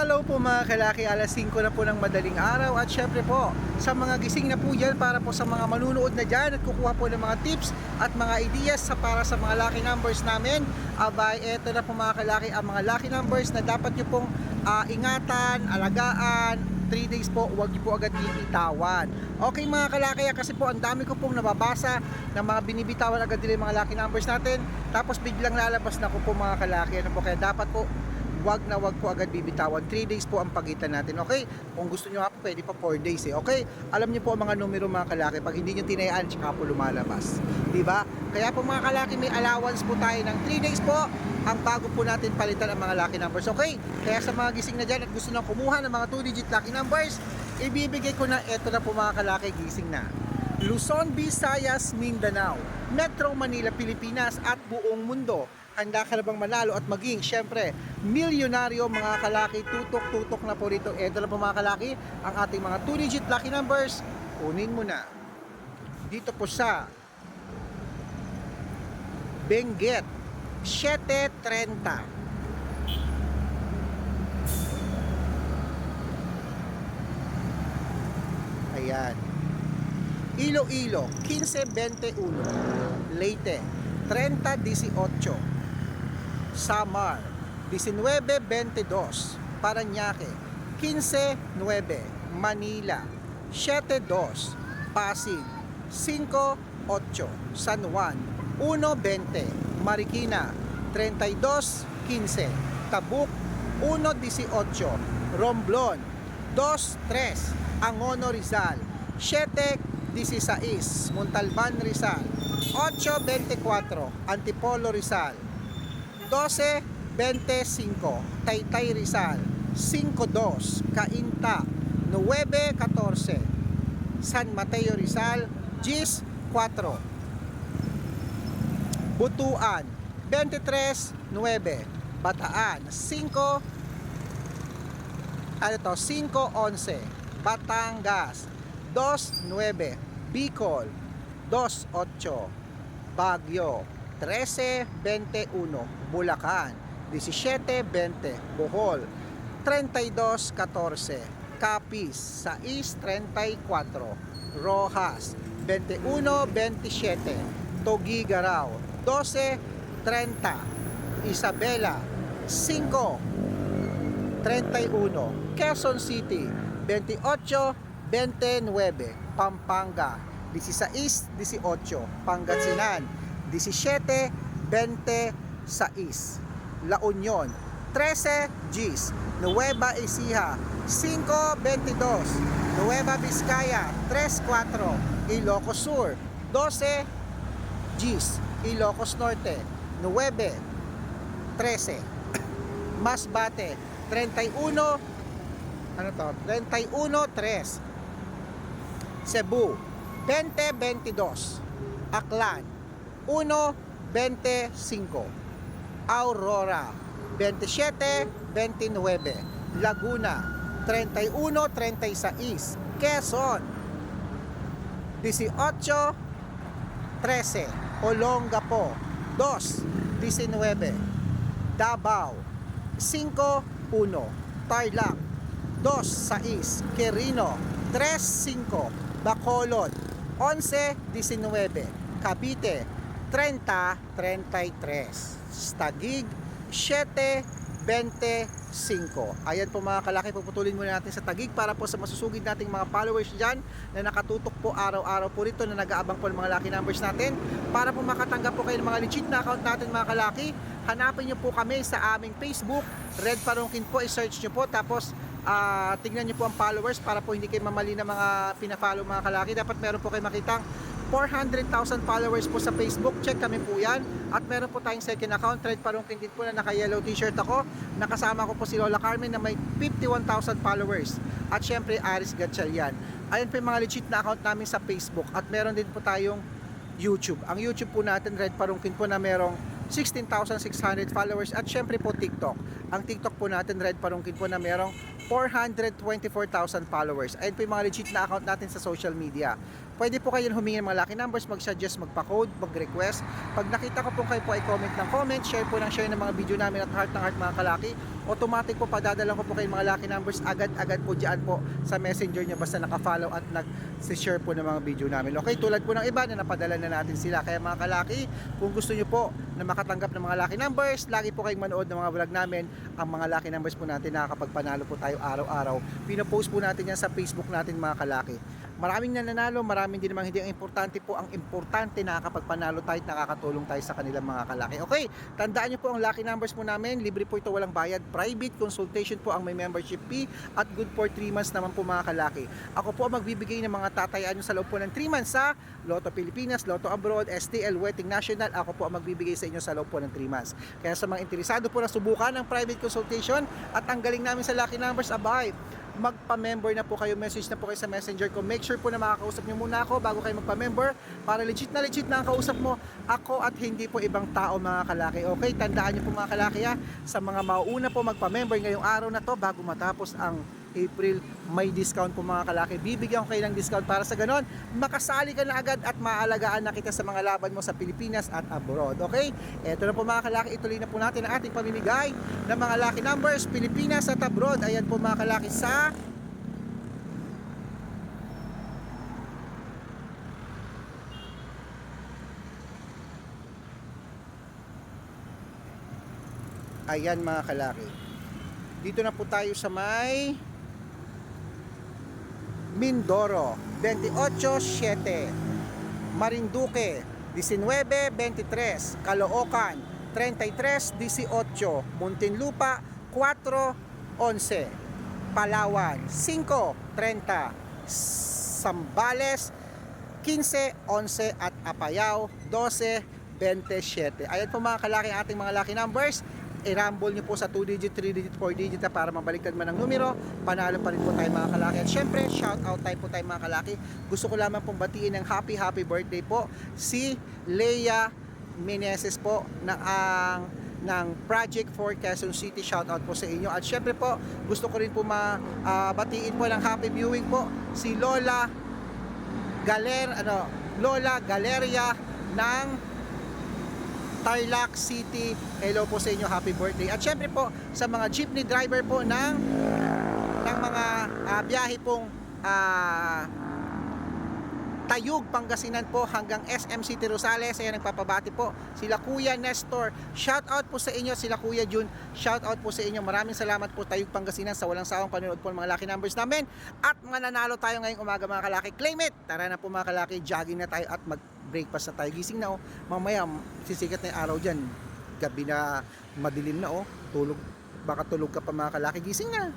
Hello po mga kalaki, alas 5 na po ng madaling araw at syempre po sa mga gising na po dyan para po sa mga manunood na dyan at kukuha po ng mga tips at mga ideas sa para sa mga lucky numbers namin abay eto na po mga kalaki ang mga lucky numbers na dapat nyo pong ah, ingatan, alagaan 3 days po, huwag niyo po agad bibitawan. Okay mga kalaki, ah, kasi po ang dami ko pong nababasa ng mga binibitawan agad nila yung mga lucky numbers natin. Tapos biglang lalabas na ko po mga kalaki. Ano po, kaya dapat po wag na wag po agad bibitawan. 3 days po ang pagitan natin, okay? Kung gusto nyo nga pwede pa 4 days eh, okay? Alam niyo po ang mga numero mga kalaki, pag hindi nyo tinayaan, tsaka po lumalabas. Ba? Kaya po mga kalaki, may allowance po tayo ng 3 days po, ang bago po natin palitan ang mga lucky numbers, okay? Kaya sa mga gising na dyan at gusto nang kumuha ng mga 2-digit lucky numbers, ibibigay ko na eto na po mga kalaki, gising na. Luzon, Visayas, Mindanao, Metro Manila, Pilipinas at buong mundo. Handa ka na bang manalo at maging, syempre, milyonaryo mga kalaki, tutok-tutok na po rito. Ito na po mga kalaki, ang ating mga 2-digit lucky numbers. Kunin mo na. Dito po sa Benguet, 730. Ayan. Iloilo, 1521. Leyte, 3018. Samar, 1922. Paranaque, 159. Manila, 72. Pasig, 58. San Juan, 120. Marikina, 3215. Tabuk, 118. Romblon, 23. Angono Rizal, 716. Montalban Rizal, 824. Antipolo Rizal, 12.25 Taytay Rizal 5.2 Cainta 9.14 San Mateo Rizal 10.4 Butuan 23.9 Bataan 5 ano to? 5.11 Batangas 2.9 Bicol 2.8 Baguio 13.21 Bulacan. 17.20 Bohol. 32.14 Capiz. 6.34 Rojas. 21.27 Togigaraw 12.30 Isabela. 5.31 Quezon City. 28.29 Pampanga. 16-18 Pangasinan 17-26 La Union 13 Gs. Nueva Ecija 5-22 Nueva Vizcaya 3-4 Ilocos Sur 12 Gs. Ilocos Norte 9 13 Masbate 31 ano to? 31 3 Cebu 20-22 Aklan 1.25 Aurora 27.29 Laguna 31.36 Quezon 18.13 Olongapo 2.19 Davao 5.1 Tarlac 2.6 Quirino 3.5 Bacolod 11.19 Cavite 30-33 Stagig 7-25 Ayan po mga kalaki, puputulin muna natin sa Tagig para po sa masusugid nating mga followers dyan na nakatutok po araw-araw po rito na nag-aabang po ng mga lucky numbers natin. Para po makatanggap po kayo ng mga legit na account natin mga kalaki hanapin nyo po kami sa aming Facebook. Red Parungkin po, i-search nyo po. Tapos ah, tingnan nyo po ang followers para po hindi kayo mamali ng mga pina-follow mga kalaki. Dapat meron po kayo makitang 400,000 followers po sa Facebook. Check kami po yan. At meron po tayong second account, Thread Parungkin din po na naka-yellow t-shirt ako. Nakasama ko po si Lola Carmen na may 51,000 followers. At syempre, Aris Gatchalian. Ayan po yung mga legit na account namin sa Facebook. At meron din po tayong YouTube. Ang YouTube po natin, Red Parungkin po na merong 16,600 followers at syempre po TikTok. Ang TikTok po natin, Red Parungkin po na merong 424,000 followers. Ayun po yung mga legit na account natin sa social media. Pwede po kayo humingi ng mga lucky numbers, mag-suggest, magpa-code, mag-request. Pag nakita ko po kayo po ay comment ng comment, share po ng share ng mga video namin at heart ng heart mga kalaki, automatic po padadala ko po kayo mga lucky numbers agad-agad po dyan po sa messenger nyo basta naka-follow at nag-share po ng mga video namin. Okay, tulad po ng iba na napadala na natin sila. Kaya mga kalaki, kung gusto nyo po na makatanggap ng mga lucky numbers, lagi po kayong manood ng mga vlog namin. Ang mga lucky numbers po natin nakakapagpanalo po tayo araw-araw. Pinopost po natin yan sa Facebook natin mga kalaki. Maraming nananalo, maraming din namang hindi. Ang importante po, ang importante nakakapagpanalo tayo at nakakatulong tayo sa kanilang mga kalaki. Okay, tandaan nyo po ang lucky numbers po namin. Libre po ito, walang bayad. Private consultation po ang may membership fee at good for 3 months naman po mga kalaki. Ako po ang magbibigay ng mga tatayaan nyo sa loob po ng 3 months sa Lotto Pilipinas, Lotto Abroad, STL, Wedding National. Ako po ang magbibigay sa inyo sa loob po ng 3 months. Kaya sa mga interesado po na subukan ng private consultation at ang galing namin sa lucky numbers, abay, magpa-member na po kayo, message na po kayo sa messenger ko. Make sure po na makakausap nyo muna ako bago kayo magpa-member para legit na legit na ang kausap mo ako at hindi po ibang tao mga kalaki. Okay, tandaan nyo po mga kalaki ha, sa mga mauuna po magpa-member ngayong araw na to bago matapos ang April, may discount po mga kalaki. Bibigyan ko kayo ng discount para sa ganon. Makasali ka na agad at maalagaan na kita sa mga laban mo sa Pilipinas at abroad. Okay? Ito na po mga kalaki. Ituloy na po natin ang ating pamimigay ng mga lucky numbers Pilipinas at abroad. Ayan po mga kalaki sa Ayan mga kalaki. Dito na po tayo sa may Mindoro 28.7 Marinduque 19.23 Caloocan 33.18 Muntinlupa 4.11 Palawan 5.30 Sambales 15.11 at Apayao 12.27 Ayan po mga kalaki ating mga lucky numbers i-rumble nyo po sa 2 digit, 3 digit, 4 digit para mabaliktad man ang numero, panalo pa rin po tayo mga kalaki. At syempre, shout out tayo po tayo mga kalaki. Gusto ko lamang pong batiin ng happy happy birthday po si Leia Meneses po na ang ng Project for Quezon City. Shout out po sa inyo. At syempre po, gusto ko rin po mabatiin po ng happy viewing po si Lola Galer ano Lola Galeria ng Tarlac City. Hello po sa inyo, happy birthday. At syempre po sa mga jeepney driver po ng ng mga ah, biyahe pong ah, Tayug, Pangasinan po hanggang SM City Rosales. Ayan, nagpapabati po sila Kuya Nestor. Shout out po sa inyo, sila Kuya Jun. Shout out po sa inyo. Maraming salamat po Tayug, Pangasinan sa walang sawang panonood po ng mga lucky numbers namin. At mananalo tayo ngayong umaga mga kalaki. Claim it! Tara na po mga kalaki, jogging na tayo at mag-breakfast na tayo. Gising na oh. Mamaya, sisikat na yung araw dyan. Gabi na madilim na oh. Tulog. Baka tulog ka pa mga kalaki. Gising na.